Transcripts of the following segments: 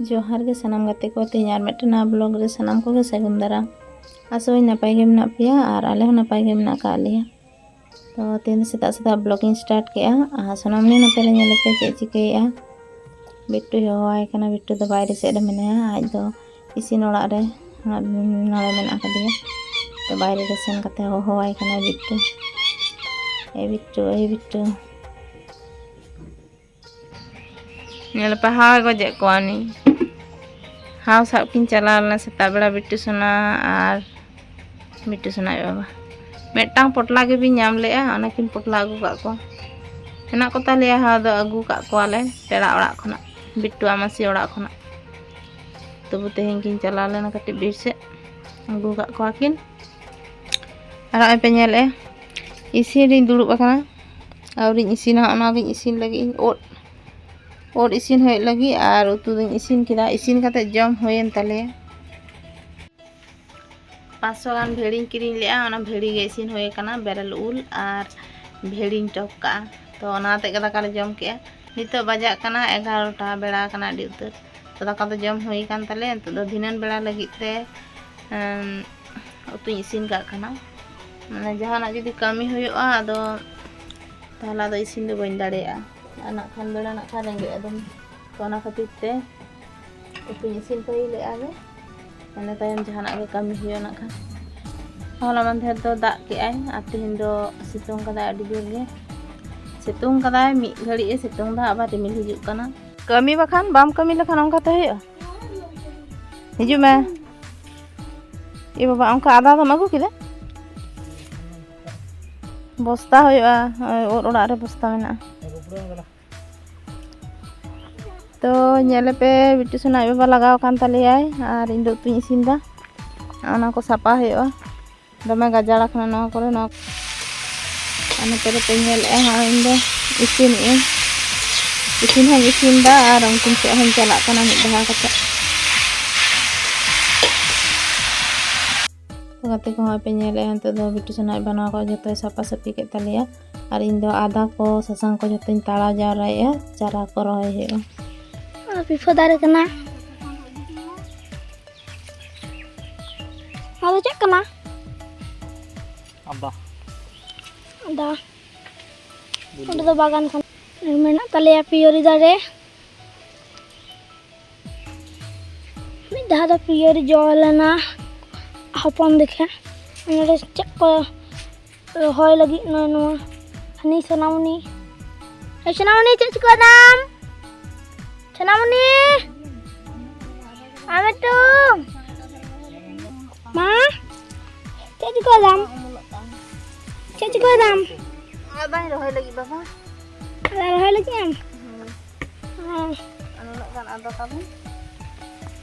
जोहार के सनम गति को तेज मेटे ब्लग रे सनम को सेगुन दारा आसोई नपाय के मना पे और आल नपाय के मना का लिया तो तीन सेता सेता ब्लगिंग स्टार्ट के सामने नपेलेपे चे चिके बिट्टू हवा बिट्टू तो बैरे सैड मे आज तो इसी नड़ारे नड़े मे तो बैरे सेन हवा बिट्टू ए बिट्टू ए Bittu nyelepa ha gojek ko ani ha sab kin chalal na seta bela ar bitu suna baba ya metang potla ge bi nyam le ah, ana kin potla gu ka ko ena ko ta le ah, ha do agu ka ko ale pera ora khona bitu ama si ora khona tubu te hing kin chalal kati bise agu ka ko akin ara e pe nyel e eh. isi ri duru ba kana ah. Aurin isin ha ana bin isin lagi oh ᱳᱴ ᱤᱥᱤᱱ ᱦᱩᱭᱩᱜ ᱞᱟᱹᱜᱤᱫ ᱟᱨ ᱩᱛᱩ ᱫᱚᱧ ᱤᱥᱤᱱ ᱠᱮᱫᱟ ᱤᱥᱤᱱ ᱠᱟᱛᱮᱫ ᱡᱚᱢ ᱦᱩᱭᱮᱱ ᱛᱟᱞᱮᱭᱟ ᱯᱟᱸᱪᱥᱚ ᱜᱟᱱ ᱵᱷᱮᱲᱤᱧ ᱠᱤᱨᱤᱧ ᱞᱮᱫᱼᱟ ᱚᱱᱟ ᱵᱷᱮᱲᱤ ᱜᱮ ᱤᱥᱤᱱ ᱦᱩᱭ ᱟᱠᱟᱱᱟ ᱵᱮᱨᱮᱞ ᱩᱞ ᱟᱨ ᱵᱷᱮᱲᱤᱧ ᱴᱚᱯ ᱠᱟᱜᱼᱟ ᱛᱚ ᱚᱱᱟᱛᱮ ᱫᱟᱠᱟᱞᱮ ᱡᱚᱢ ᱠᱮᱫᱼᱟ ᱱᱤᱛᱚᱜ ᱵᱟᱡᱟᱜ ᱠᱟᱱᱟ ᱮᱜᱟᱨᱚᱴᱟ ᱵᱮᱲᱟ ᱠᱟᱱᱟ ᱟᱹᱰᱤ ᱩᱛᱟᱹᱨ ᱛᱚ ᱫᱟᱠᱟ ᱫᱚ ᱡᱚᱢ ᱦᱩᱭ ᱟᱠᱟᱱ ᱛᱟᱞᱮᱭᱟ ᱱᱤᱛᱚᱜ ᱫᱚ ᱫᱷᱤᱱᱟᱹᱱ ᱵᱮᱲᱟ ᱞᱟᱹᱜᱤᱫ ᱛᱮ ᱩᱛᱩᱧ ᱤᱥᱤᱱ ᱠᱟᱜ ᱠᱟᱱᱟ ᱢᱟᱱᱮ ᱡᱟᱦᱟᱱᱟᱜ ᱡᱩᱫᱤ ᱠᱟᱹᱢᱤ ᱦᱩᱭᱩᱜᱼᱟ ᱟᱫᱚ ᱛᱟᱦᱚᱞᱮ ᱫᱚ ᱤᱥᱤᱱ ᱫᱚ ᱵᱟᱹᱧ ᱫᱟᱲᱮᱭᱟᱜᱼᱟ anak kan anak kan yang gitu kau nak kita itu nyisin tuh ilek aja karena tayang jahat aja kami hiu anak kan kalau laman teh tuh tak kian atau hindo situng kata ada juga situng kata mi kali ya situng tak apa demi hidup karena kami bahkan bam kami lekan orang kata ya hidup mah ibu bapak angka ada sama aku kira bostah eh, hoy eh, ba or or ada bosta mena to nyelepe bitu sana ibu balaga kan tali ay ar indo tu isin da ana ko sapa he o dome gajala kana na kore na ana tere pe nyel e ha indo isin e isin ha isin da ar angkum se hen chala kana ni da ka ta Tengati ko hape nyele hante do bitu sana ibu na ko jatoy sapa sepi ke tali ya Indo ada ko sasang ko jatuh tala jarai ya cara koroi ya. 비포다르 그나 나도 잠깐만 아빠 나 ওটা তো বাগান মানে না তাহলে পিওরি দারে দাদা পিওরি জল না হপন দেখে হয় লাগি নয় নয় হানি সোনামনি সোনামনি চেক নাম Cenamuni. Apa tuh? Ma? Cek di kolam. Cek di kolam. Apa yang lagi bapa? Ada lagi yang. Hmm. Anu kan ada kamu?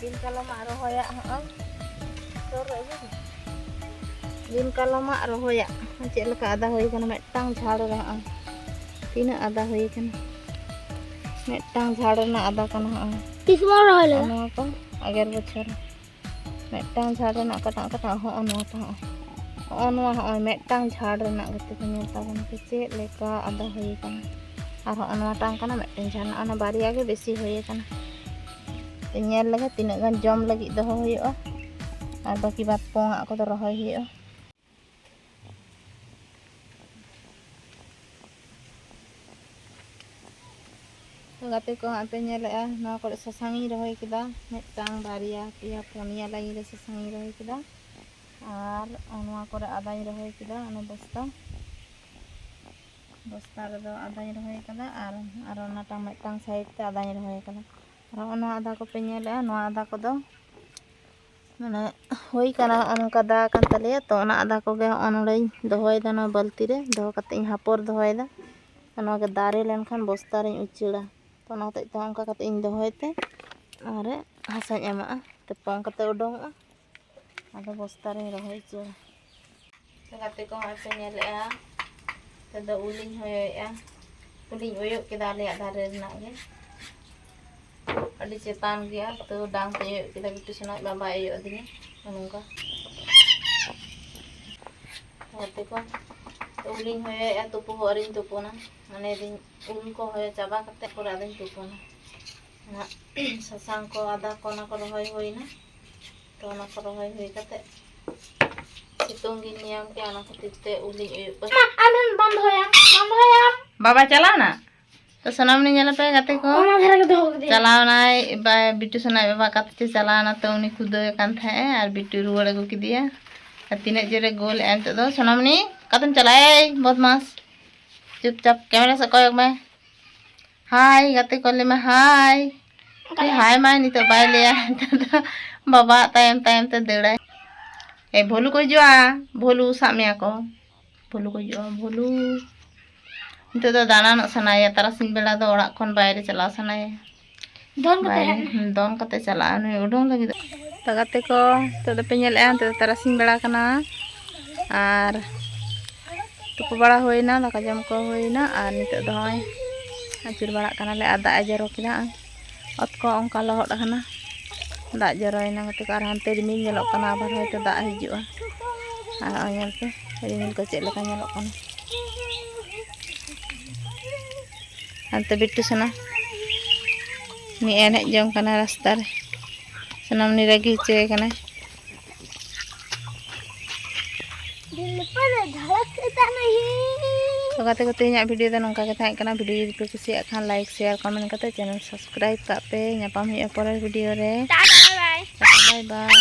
Bin kalau mak dohai ya. Sore Bin kalau mak dohai ya. Cek lekak ada dohai kan metang jalur lah. Tidak ada dohai kan. मेटा झाड़ आदा का करना अगर बचर मेटा झाड़ कटा कटा हाँ हों मेटा झाड़ के चेका आदा होना मेटा झाड़ बारे के बेसि तेल लगे तीन गान जम लगे दोहो और बाकी बात पोंगा को रहा ᱜᱟᱛᱮ ᱠᱚ ᱦᱟᱸᱜ ᱯᱮ ᱧᱮᱞᱮᱜᱼᱟ ᱱᱚᱣᱟ ᱠᱚᱨᱮ ᱥᱟᱥᱟᱝᱤᱧ ᱨᱚᱦᱚᱭ ᱠᱮᱫᱟ ᱢᱤᱫᱴᱟᱝ ᱵᱟᱨᱭᱟ ᱯᱮᱭᱟ ᱯᱩᱱᱭᱟ ᱞᱟᱭᱤᱱ ᱨᱮ ᱥᱟᱥᱟᱝᱤᱧ ᱨᱚᱦᱚᱭ ᱠᱮᱫᱟ ᱟᱨ ᱱᱚᱣᱟ ᱠᱚᱨᱮ ᱟᱫᱟᱧ ᱨᱚᱦᱚᱭ ᱠᱮᱫᱟ ᱚᱱᱟ ᱵᱚᱥᱛᱟ ᱵᱚᱥᱛᱟ ᱨᱮᱫᱚ ᱟᱫᱟᱧ ᱨᱚᱦᱚᱭ ᱠᱟᱫᱟ ᱟᱨ ᱟᱨ ᱚᱱᱟᱴᱟᱝ ᱢᱤᱫᱴᱟᱝ ᱥᱟᱭᱤᱰ ᱛᱮ ᱟᱫᱟᱧ ᱨᱚᱦᱚᱭ ᱠᱟᱫᱟ ᱟᱨ ᱱᱚᱣᱟ ᱟᱫᱟ ᱠᱚᱯᱮ ᱧᱮᱞᱮᱜᱼᱟ ᱱᱚᱣᱟ ᱟᱫᱟ ᱠᱚᱫᱚ ᱢᱟᱱᱮ ᱦᱩᱭ ᱠᱟᱱᱟ ᱚᱱᱠᱟ ᱫᱟ ᱠᱟᱱ ᱛᱟᱞᱮᱭᱟ ᱛᱚ ᱚᱱᱟ ᱟᱫᱟ ᱠᱚᱜᱮ ᱦᱚᱸᱜᱼᱚ ᱱᱚᱰᱮᱧ ᱫᱚᱦᱚᱭᱮᱫᱟ ᱱᱚᱣᱟ ᱵᱟᱹᱞᱛᱤ ᱨᱮ ᱫᱚᱦᱚ ᱠᱟᱛᱮᱫ ᱤᱧ ᱦᱟᱯᱚᱨ ᱫᱚᱦᱚᱭᱮᱫᱟ ᱱᱚᱣᱟ ᱜᱮ ᱫᱟᱨᱮ ᱞᱮᱱᱠᱷᱟᱱ ᱵᱚᱥᱛᱟ ᱨᱮᱧ ᱩᱪᱟᱹᱲᱟ panang tak itu angka kata indah itu ada hasilnya mah, ah, tepang kata udang ah ada poster yang itu, tu tengkati kong hasilnya le ya ah. tada uling hoyo ya Uling hoyo kita lihat dari nak ya ada cetakan dia tu udang tu kita gitu senang bapa ayo tu ni menunggu tengkati kong ᱩᱞᱤᱧ ᱦᱚᱭᱚᱭᱟ ᱛᱩᱯᱩ ᱦᱚᱸ ᱟᱹᱣᱨᱤᱧ ᱛᱩᱯᱩᱱᱟ ᱢᱟᱱᱮ ᱫᱤᱧ ᱩᱞ ᱠᱚ ᱦᱚᱭᱚ ᱪᱟᱵᱟ ᱠᱟᱛᱮᱫ ᱯᱚᱨᱮ ᱟᱫᱚᱧ ᱛᱩᱯᱩᱱᱟ ᱚᱱᱟ ᱥᱟᱥᱟᱝ ᱠᱚ ᱟᱫᱟ ᱠᱚ ᱚᱱᱟ ᱠᱚ ᱨᱚᱦᱚᱭ ᱦᱩᱭᱱᱟ ᱛᱚ ᱚᱱᱟ ᱠᱚ ᱨᱚᱦᱚᱭ ᱦᱩᱭ ᱠᱟᱛᱮᱫ ᱥᱤᱛᱩᱝ ᱜᱤᱧ ᱧᱟᱢ ᱠᱮᱜᱼᱟ ᱚᱱᱟ ᱠᱷᱟᱹᱛᱤᱨ ᱛᱮ ᱩᱞᱤᱧ ᱩᱭᱩᱜ ᱠᱟᱱᱟ ᱟᱢᱮᱢ ᱵᱚᱱᱫᱷᱚᱭᱟ ᱵᱚᱱᱫᱷᱚᱭᱟᱢ ᱵᱟᱵᱟ ᱪᱟᱞᱟᱣᱱᱟ তো সোনামনি ᱧᱮᱞᱯᱮ ᱜᱟᱛᱮ ᱠᱚ ᱪᱟᱞᱟᱣᱱᱟᱭ ᱵᱤᱴᱩ ᱥᱚᱱᱟᱭ ᱵᱟᱵᱟ ᱠᱟᱛᱮ ᱪᱟᱞᱟᱣᱱᱟ ᱛᱚ ᱩᱱᱤ ᱠᱷᱩᱫᱟᱹᱣ ᱠᱟᱱ ᱛᱟᱦᱮᱸᱜ ᱟᱨ ᱵᱤᱴᱩ ᱨᱩᱣᱟᱹᱲ ᱟᱹᱜᱩ ᱠᱮᱫᱮᱭᱟ ᱟᱨ ᱛᱤᱱᱟᱹᱜ ᱡᱳᱨᱮ ᱜᱳᱞ ᱮᱱ ᱛᱮᱫᱚ ᱥᱚᱱᱟᱢᱱᱤ कदम चलाए बदमाश चुपचाप कैमरा से कहो मैं हाय गति कर ले मैं हाय अरे हाय माय नहीं तो बाय ले तो तो बाबा टाइम टाइम तो दौड़ा ए भोलू को जो आ भोलू सामिया को भोलू को जो भोलू तो तो दाना सनाया तारा सिंह बेला तो ओड़ा कौन बाहर चला सनाया दोन कते दोन कते तो चला ने उडों लगी तो गते को तो पे तो तारा सिंह बेला कना और tupu bara huina laka jam ko huina an itu dohoi hancur bara kana ada aja ro kina ong kalo ho dahana ada jaro ina ngatu kara hante di min abar ho itu da hiju an ala onyel tu jadi min kecil leka nyelok kana hante bitu sana mi enek jam kana rastar senam ni lagi cuy kana ᱛᱚᱜᱟᱛᱮ ᱠᱚᱛᱮ ᱤᱧᱟᱹᱜ ᱵᱷᱤᱰᱤᱭᱳ ᱫᱚ ᱱᱚᱝᱠᱟ ᱜᱮ ᱛᱟᱦᱮᱸ ᱠᱟᱱᱟ ᱵᱷᱤᱰᱤᱭᱳ ᱡᱩᱫᱤ ᱯᱮ ᱠᱩᱥᱤᱭᱟᱜ ᱠᱷᱟᱱ ᱞᱟᱭᱤᱠ ᱥᱮᱭᱟᱨ ᱠᱚᱢᱮᱱᱴ ᱠᱟᱛᱮ ᱪᱮᱱᱮᱞ ᱥᱟᱵᱥᱠᱨᱟᱭᱤᱵ ᱠᱟᱜ ᱯᱮ ᱧᱟᱯᱟᱢ ᱦᱩᱭᱩᱜᱼᱟ ᱯᱚᱨᱮᱨ ᱵᱷᱤᱰᱤᱭᱳ ᱨᱮ ᱵᱟᱭ ᱵᱟᱭ